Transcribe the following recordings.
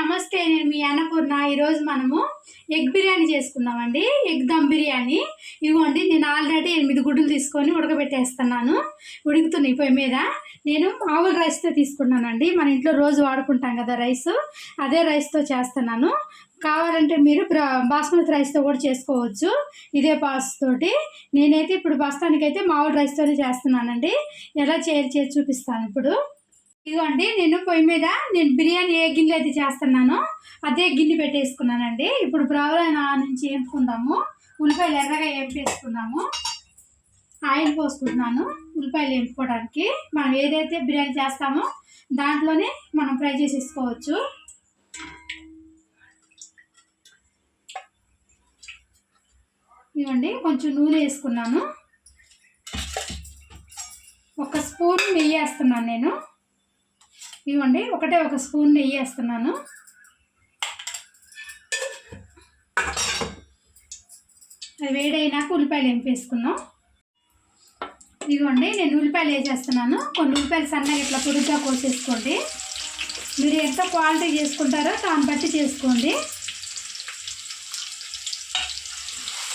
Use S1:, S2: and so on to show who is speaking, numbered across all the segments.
S1: నమస్తే నేను మీ అన్నపూర్ణ. ఈరోజు మనము ఎగ్ బిర్యానీ చేసుకుందామండి. ఎగ్ దమ్ బిర్యానీ. ఇవ్వండి నేను ఆల్రెడీ ఎనిమిది గుడ్లు తీసుకొని ఉడకబెట్టేస్తున్నాను. ఉడుకుతున్నాయి పొయ్యి మీద. నేను ఆవుల రైస్తో తీసుకున్నానండి. మన ఇంట్లో రోజు వాడుకుంటాం కదా రైస్. అదే రైస్తో చేస్తున్నాను. కావాలంటే మీరు బాస్మతి రైస్తో కూడా చేసుకోవచ్చు. ఇదే పాస్ తోటి నేనైతే ఇప్పుడు ప్రస్తుతానికైతే మామూలు రైస్తోనే చేస్తున్నానండి. ఎలా చేయాలి చేసి చూపిస్తాను ఇప్పుడు. ఇదిగోండి నేను పొయ్యి మీద నేను బిర్యానీ ఏ గిన్నెలో అయితే చేస్తున్నానో అదే గిన్నె పెట్టేసుకున్నానండి. ఇప్పుడు బ్రౌన్ నుంచి ఏంపుకుందాము ఉల్లిపాయలు ఎర్రగా ఏంపేసుకుందాము ఆయిల్ పోసుకుంటున్నాను ఉల్లిపాయలు వేపుకోవడానికి మనం ఏదైతే బిర్యానీ చేస్తామో దాంట్లోనే మనం ఫ్రై చేసేసుకోవచ్చు. ఇవ్వండి కొంచెం నూనె వేసుకున్నాను. ఒక స్పూన్ నెయ్యి వేస్తున్నాను నేను. ఇవ్వండి. ఒకటే ఒక స్పూన్ నెయ్యి వేస్తున్నాను. అది వేడైనాక ఉల్లిపాయలు ఎంపేసుకున్నాం ఇదిగోండి నేను ఉల్లిపాయలు వేసేస్తున్నాను. కొన్ని ఉల్లిపాయలు సన్నగా ఇట్లా పొడిగా కోసేసుకోండి. మీరు ఎంత క్వాలిటీ చేసుకుంటారో దాన్ని బట్టి చేసుకోండి.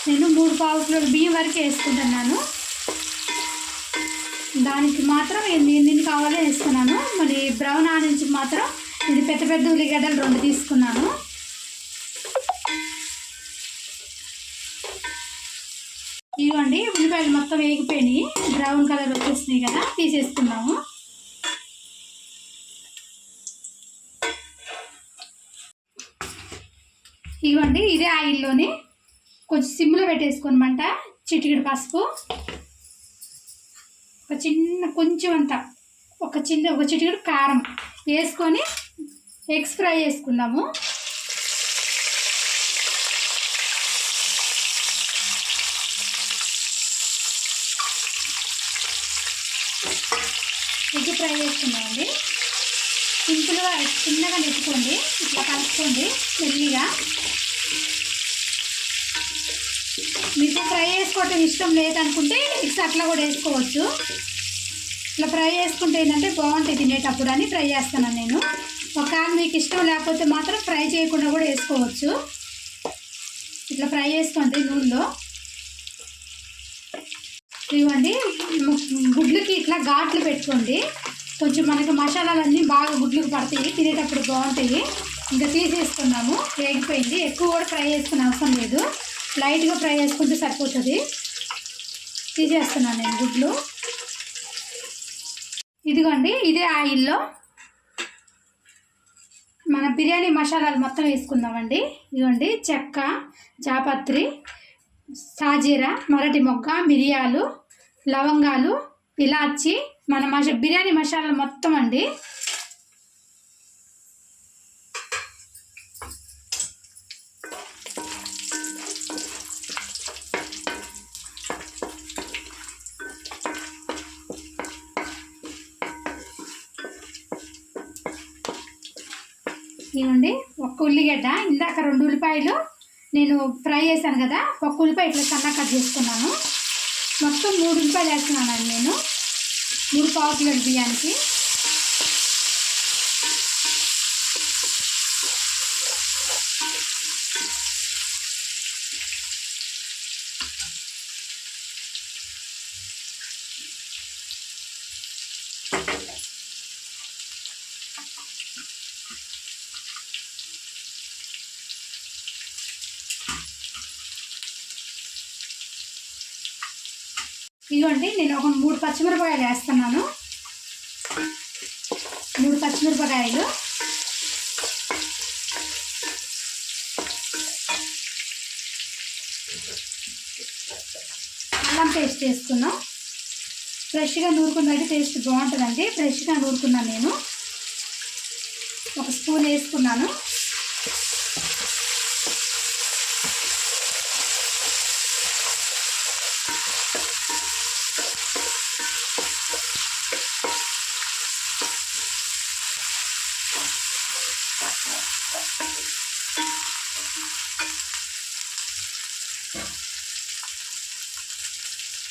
S1: నేను మూడు పావు కిలోలు బియ్యం వరకు వేసుకుంటున్నాను. దానికి మాత్రం ఎన్ని ఎన్ని కావాలో వేసుకున్నాను. మరి బ్రౌన్ ఆనించి మాత్రం ఇది పెద్ద పెద్ద ఉల్లిగడ్డలు రెండు తీసుకున్నాను. ఇవ్వండి ఉల్లిపాయలు మొత్తం వేగిపోయినాయి. బ్రౌన్ కలర్ వచ్చేసినాయి కదా తీసేసుకున్నాము ఇవ్వండి ఇదే ఆయిల్లోనే కొంచెం సిమ్లో పెట్టేసుకోనమాట చిటికెడు పసుపు. ఒక చిన్న కొంచెం అంత. ఒక చిన్న ఒక చిటికెడు కారం వేసుకొని ఎగ్స్ ఫ్రై చేసుకుందాము ఎగ్ ఫ్రై చేసుకున్నామండి. సింపుల్గా చిన్నగా నెట్టుకోండి. ఇట్లా కలుపుకోండి మెల్లిగా. మీకు ఫ్రై చేసుకోవటం ఇష్టం లేదనుకుంటే ఎగ్స్ అట్లా కూడా వేసుకోవచ్చు. ఇట్లా ఫ్రై చేసుకుంటే ఏంటంటే బాగుంటుంది తినేటప్పుడు అని ఫ్రై చేస్తాను నేను. ఒకవేళ మీకు ఇష్టం లేకపోతే మాత్రం ఫ్రై చేయకుండా కూడా వేసుకోవచ్చు. ఇట్లా ఫ్రై చేసుకోండి నూనెలో. ఇవ్వండి. గుడ్లకి ఇట్లా ఘాట్లు పెట్టుకోండి. కొంచెం మనకి మసాలాలన్నీ బాగా గుడ్లకు పడతాయి. తినేటప్పుడు బాగుంటాయి. ఇంకా తీసేసుకున్నాము. వేగిపోయింది. ఎక్కువ కూడా ఫ్రై చేసుకునే అవసరం లేదు. లైట్గా ఫ్రై చేసుకుంటే సరిపోతుంది. తీసేస్తున్నాను నేను గుడ్లు. ఇదిగోండి ఇదే ఆయిల్లో మన బిర్యానీ మసాలాలు మొత్తం వేసుకుందామండి. ఇదిగోండి చెక్క జాపత్రి సాజీరా మరటి మొగ్గ మిరియాలు లవంగాలు ఇలాచి మన మస బిర్యానీ మసాలా మొత్తం అండి. ఉల్లిగడ్డ ఇందాక రెండు ఉల్లిపాయలు నేను ఫ్రై చేశాను కదా ఒక్క ఉల్లిపాయ ఇట్లా సన్న కట్ చేసుకున్నాను. మొత్తం మూడు ఉల్లిపాయలు వేస్తున్నానండి నేను. మూడు పావు కిలోలు బియ్యానికి. ఇదిగోండి నేను ఒక మూడు పచ్చిమిరపకాయలు వేస్తున్నాను. మూడు పచ్చిమిరపకాయలు. అల్లం పేస్ట్ వేసుకున్నాం. ఫ్రెష్గా నూరుకున్నది టేస్ట్ బాగుంటుందండి. ఫ్రెష్గా నూరుకున్నాను నేను. ఒక స్పూన్ వేసుకున్నాను.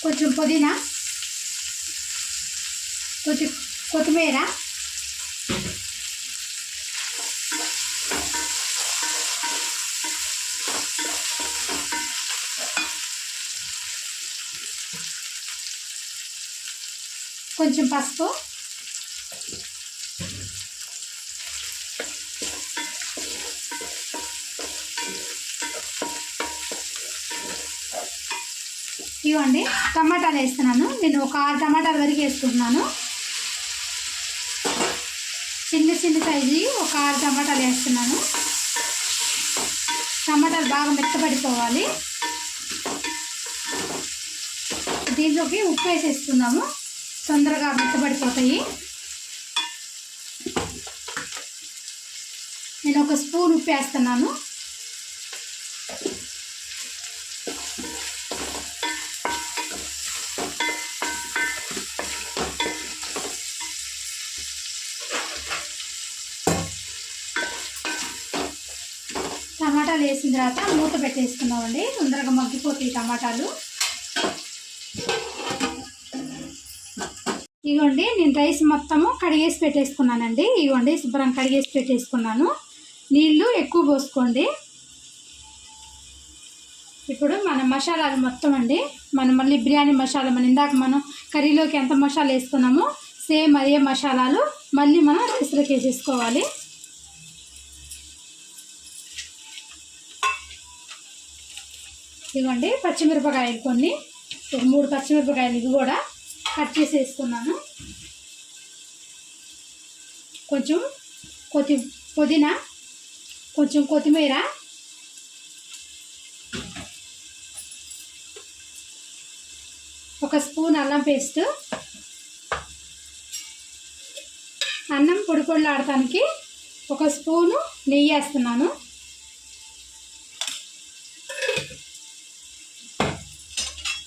S1: కొంచెం పుదీనా కొంచెం కొత్తిమీర కొంచెం పసుపు ఇవ్వండి టమాటాలు వేస్తున్నాను. నేను ఒక ఆరు టమాటాల వరకు వేసుకుంటున్నాను. చిన్న చిన్న సైజు ఒక ఆరు టమాటాలు వేస్తున్నాను. టమాటాలు బాగా మెత్తపడిపోవాలి దీంట్లోకి ఉప్పు వేసేస్తున్నాము. తొందరగా మెత్తపడిపోతాయి నేను ఒక స్పూన్ ఉప్పు వేస్తున్నాను టమాటాలు వేసిన తర్వాత మూత పెట్టేసుకున్నామండి తొందరగా మగ్గిపోతాయి టమాటాలు. ఇగోండి నేను రైస్ మొత్తము కడిగేసి పెట్టేసుకున్నానండి. ఇగోండి శుభ్రం కడిగేసి పెట్టేసుకున్నాను. నీళ్ళు ఎక్కువ పోసుకోండి. ఇప్పుడు మన మసాలాలు మొత్తం అండి. మనం మళ్ళీ బిర్యానీ మసాలా మన ఇందాక మనం కర్రీలోకి ఎంత మసాలా వేసుకున్నామో సేమ్ అదే మసాలాలు మళ్ళీ మనం రైస్లోకి వేసేసుకోవాలి. ఇవ్వండి. పచ్చిమిరపకాయలు కొన్ని. ఒక మూడు పచ్చిమిరపకాయలు ఇవి కూడా కట్ చేసి వేసుకున్నాను కొంచెం కొత్తి పుదీనా కొంచెం కొత్తిమీర ఒక స్పూన్ అల్లం పేస్ట్ అన్నం పొడి పొడిలాడటానికి ఒక స్పూను నెయ్యి వేస్తున్నాను.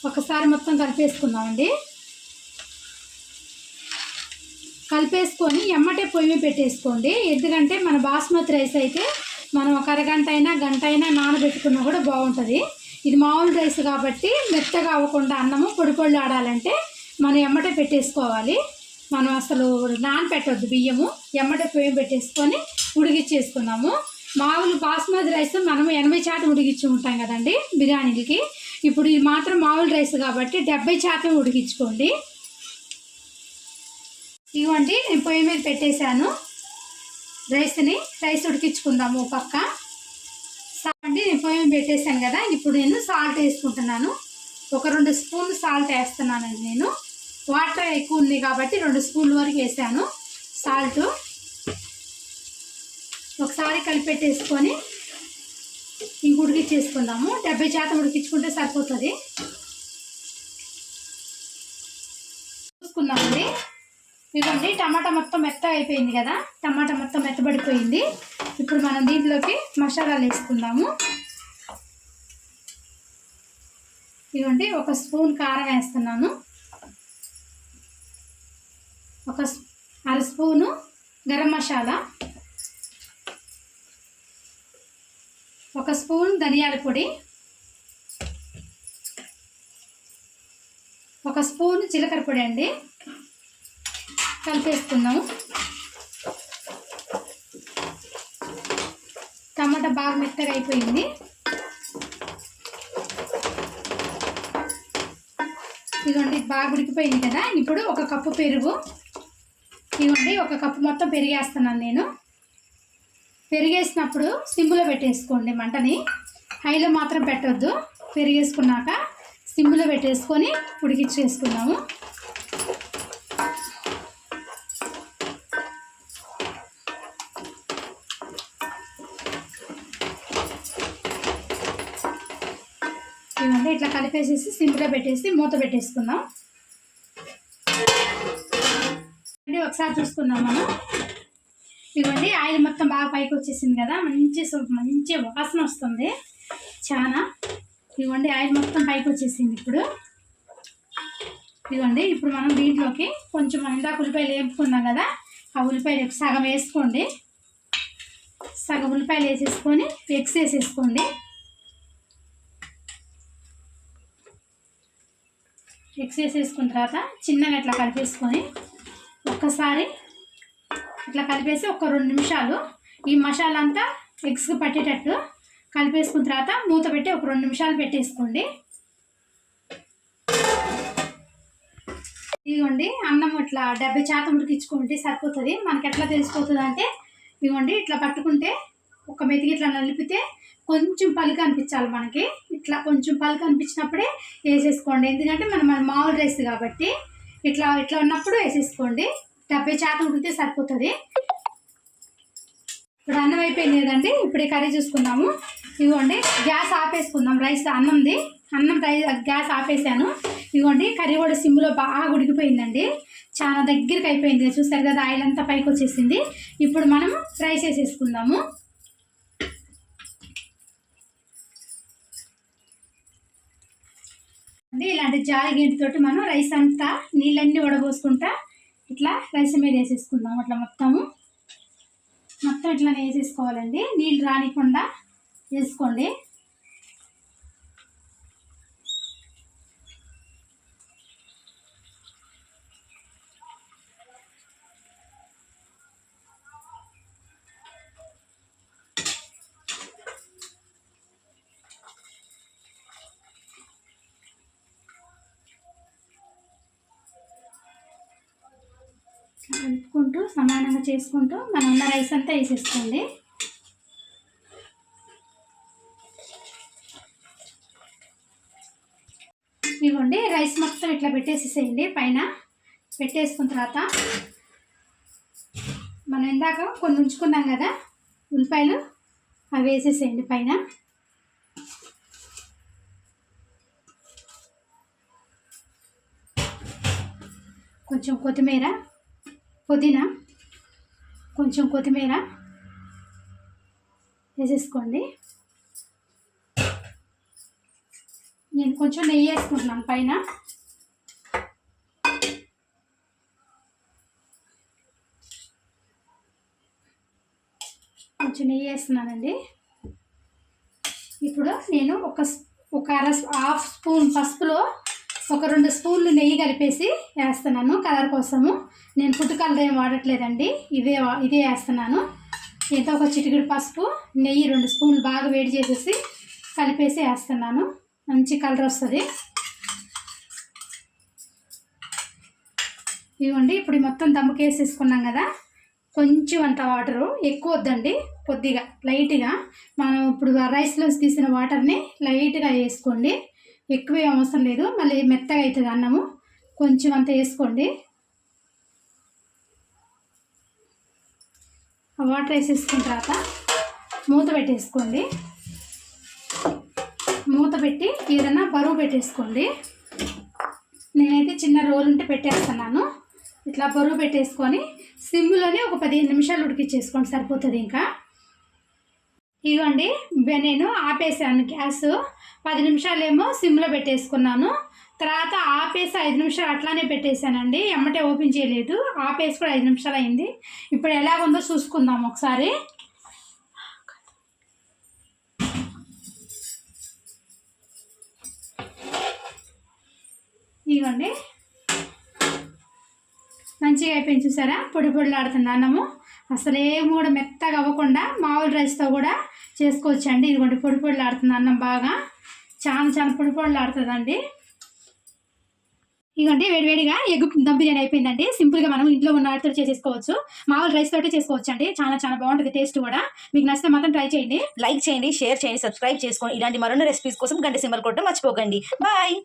S1: ఒకసారి మొత్తం కలిపేసుకుందామండి. కలిపేసుకొని ఎమ్మటే పొయ్యి పెట్టేసుకోండి. ఎందుకంటే మన బాస్మతి రైస్ అయితే మనం ఒక అరగంట అయినా గంట అయినా నానబెట్టుకున్నా కూడా బాగుంటుంది. ఇది మామూలు రైస్ కాబట్టి మెత్తగా అవ్వకుండా అన్నము పొడి పొళ్ళు ఆడాలంటే మనం ఎమ్మటే పెట్టేసుకోవాలి. మనం అసలు నానబెట్టొద్దు బియ్యము. ఎమ్మటే పొయ్యి పెట్టేసుకొని ఉడికిచ్చేసుకున్నాము. మామూలు బాస్మతి రైస్ మనం ఎనభై శాతం ఉడికిచ్చి ఉంటాం కదండి బిర్యానీలకి. ఇప్పుడు ఇది మాత్రం మామూలు రైస్ కాబట్టి డెబ్బై శాతం ఉడికించుకోండి. ఇవ్వండి నేను పొయ్యి మీద పెట్టేశాను. రైస్ని రైస్ ఉడికించుకుందాము పక్క. అండి నేను పొయ్యి మీద పెట్టేశాను కదా ఇప్పుడు నేను సాల్ట్ వేసుకుంటున్నాను. ఒక రెండు స్పూన్లు సాల్ట్ వేస్తున్నానండి నేను. వాటర్ ఎక్కువ ఉంది కాబట్టి రెండు స్పూన్ల వరకు వేసాను. సాల్ట్. ఒకసారి కలిపెట్టేసుకొని ఇంక ఉడికిచ్చేసుకుందాము డెబ్బై శాతం ఉడికించుకుంటే సరిపోతుంది. చూసుకుందామండి. ఇవ్వండి టమాటా మొత్తం మెత్త అయిపోయింది కదా? టమాటా మొత్తం మెత్తబడిపోయింది. ఇప్పుడు మనం దీంట్లోకి మసాలాలు వేసుకుందాము. ఇదిగోండి ఒక స్పూన్ కారం వేస్తున్నాను. ఒక అర స్పూను గరం మసాలా. ఒక స్పూన్ ధనియాల పొడి ఒక స్పూన్ జీలకర్ర పొడి అండి. కలిపేసుకుందాము. టమాటా బాగా మెత్తగా అయిపోయింది. ఇదిగోండి బాగా ఉడికిపోయింది కదా. ఇప్పుడు ఒక కప్పు పెరుగు. ఇదిగోండి ఒక కప్పు మొత్తం పెరిగేస్తున్నాను నేను. పెరిగేసినప్పుడు సిమ్లో పెట్టేసుకోండి మంటని. హైలో మాత్రం పెట్టొద్దు. పెరిగేసుకున్నాక సిమ్లో పెట్టేసుకొని ఉడికిచ్చేసుకున్నాము ఇవ్వండి ఇట్లా కలిపేసేసి సిమ్లో పెట్టేసి మూత పెట్టేసుకుందాం. ఒకసారి చూసుకుందాం మనం. ఇదిగోండి ఆయిల్ మొత్తం బాగా పైకి వచ్చేసింది కదా. మంచి మంచి వాసన వస్తుంది. చాలా ఇదిగోండి ఆయిల్ మొత్తం పైకి వచ్చేసింది ఇప్పుడు. ఇదిగోండి ఇప్పుడు మనం దీంట్లోకి కొంచెం మనం ఇందాక ఉల్లిపాయలు వేపుకున్నాం కదా. ఆ ఉల్లిపాయలు సగం వేసుకోండి. సగం ఉల్లిపాయలు వేసేసుకొని ఎగ్స్ వేసేసుకోండి. ఎగ్స్ వేసేసుకున్న తర్వాత చిన్నగా ఇట్లా కలిపేసుకొని ఒక్కసారి ఇట్లా కలిపేసి ఒక రెండు నిమిషాలు ఈ మసాలా అంతా ఎగ్స్కి పట్టేటట్టు కలిపేసుకున్న తర్వాత మూత పెట్టి ఒక రెండు నిమిషాలు పెట్టేసుకోండి. ఇదిగోండి అన్నం ఇట్లా డెబ్బై శాతం ఉడికించుకుంటే సరిపోతుంది. మనకి ఎట్లా తెలిసిపోతుంది అంటే ఇదిగోండి ఇట్లా పట్టుకుంటే ఒక మెతికి ఇట్లా నలిపితే కొంచెం పలుకు అనిపించాలి మనకి. ఇట్లా కొంచెం పలుకు అనిపించినప్పుడే వేసేసుకోండి. ఎందుకంటే మనం మామూలు రైస్ కాబట్టి ఇట్లా ఇట్లా ఉన్నప్పుడు వేసేసుకోండి. డెబ్బై శాతం ఉడికితే సరిపోతుంది. ఇప్పుడు అన్నం అయిపోయింది కదండి ఇప్పుడు కర్రీ చూసుకుందాము. ఇదిగోండి గ్యాస్ ఆపేసుకుందాం రైస్ అన్నంది. అన్నం రై గ్యాస్ ఆపేసాను. ఇదిగోండి కర్రీ కూడా సిమ్లో బాగా ఉడికిపోయిందండి. చాలా దగ్గరికి అయిపోయింది చూసారు కదా ఆయిల్ అంతా పైకి వచ్చేసింది. ఇప్పుడు మనం రైస్ వేసేసుకుందాము. ఇలాంటి జాలి గింటితోటి మనం రైస్ అంతా నీళ్ళన్నీ వడబోసుకుంటా ఇట్లా రైస్ మీద వేసేసుకుందాం. అట్లా మొత్తము. మొత్తం ఇట్లా వేసేసుకోవాలండి. నీళ్ళు రానికుండా వేసుకోండి. కలుపుకుంటూ సమానంగా చేసుకుంటూ మనం ఉన్న రైస్ అంతా వేసేసుకోండి. ఇవ్వండి రైస్ మొత్తం ఇట్లా పెట్టేసేసేయండి పైన. పెట్టేసుకున్న తర్వాత మనం ఇందాక కొన్ని ఉంచుకున్నాం కదా ఉల్లిపాయలు అవి వేసేసేయండి పైన. కొంచెం కొత్తిమీర పుదీనా కొంచెం కొత్తిమీర వేసేసుకోండి. నేను కొంచెం నెయ్యి వేసుకుంటున్నాను పైన. కొంచెం నెయ్యి వేస్తున్నానండి. ఇప్పుడు నేను ఒక ఒక అర హాఫ్ స్పూన్ పసుపులో ఒక రెండు స్పూన్లు నెయ్యి కలిపేసి వేస్తున్నాను. కలర్ కోసము. నేను ఫుడ్ కలర్ ఏం వాడట్లేదండి. ఇదే ఇదే వేస్తున్నాను. దీంతో ఒక చిటికిడి పసుపు నెయ్యి రెండు స్పూన్లు బాగా వేడి చేసేసి కలిపేసి వేస్తున్నాను. మంచి కలర్ వస్తుంది. ఇవ్వండి ఇప్పుడు మొత్తం దమ్ముకి వేసుకున్నాం కదా. కొంచెం అంత వాటరు. ఎక్కువ వద్దండి. కొద్దిగా లైట్గా. మనం ఇప్పుడు రైస్లో తీసిన వాటర్ని లైట్గా వేసుకోండి. ఎక్కువ ఏం అవసరం లేదు. మళ్ళీ మెత్తగా అవుతుంది అన్నము. కొంచెం అంత వేసుకోండి. వాటర్ వేసేసుకున్న తర్వాత మూత పెట్టేసుకోండి. మూత పెట్టి ఏదైనా బరువు పెట్టేసుకోండి. నేనైతే చిన్న రోల్ ఉంటే పెట్టేస్తున్నాను. ఇట్లా బరువు పెట్టేసుకొని సిమ్లోనే ఒక పదిహేను నిమిషాలు ఉడికిచ్చేసుకోండి సరిపోతుంది ఇంకా. ఇగోండి నేను ఆపేసాను గ్యాస్. పది నిమిషాలేమో సిమ్లో పెట్టేసుకున్నాను. తర్వాత ఆపేసి ఐదు నిమిషాలు అట్లానే పెట్టేశానండి. ఎమ్మటే ఓపెన్ చేయలేదు. ఆపేసి కూడా ఐదు నిమిషాలు అయింది. ఇప్పుడు ఎలాగుందో చూసుకుందాం ఒకసారి. ఇదిగోండి మంచిగా అయిపోయింది చూసారా? పొడి పొడిలాడుతుంది అన్నము. అసలే మూడ మెత్తగా అవ్వకుండా మామూలు రైస్తో కూడా చేసుకోవచ్చండి. ఇదిగోండి పొడి పొడిలాడుతుంది అన్నం బాగా. చాలా చాలా పొడి పొడిలాడుతుందండి. ఇదిగోండి వేడివేడిగా ఎగ్ దమ్ బిర్యానీ అయిపోయిందండి. సింపుల్గా మనం ఇంట్లో ఉన్న వాటితో చేసేసుకోవచ్చు. మామూలు రైస్ తోటే చేసుకోవచ్చు అండి చాలా చాలా బాగుంటుంది టేస్ట్ కూడా. మీకు నచ్చితే మాత్రం ట్రై చేయండి.
S2: లైక్ చేయండి షేర్ చేయండి సబ్స్క్రైబ్ చేసుకోండి. ఇలాంటి మరొన్న రెసిపీస్ కోసం గంట సింబల్ కొట్టడం మర్చిపోకండి. బాయ్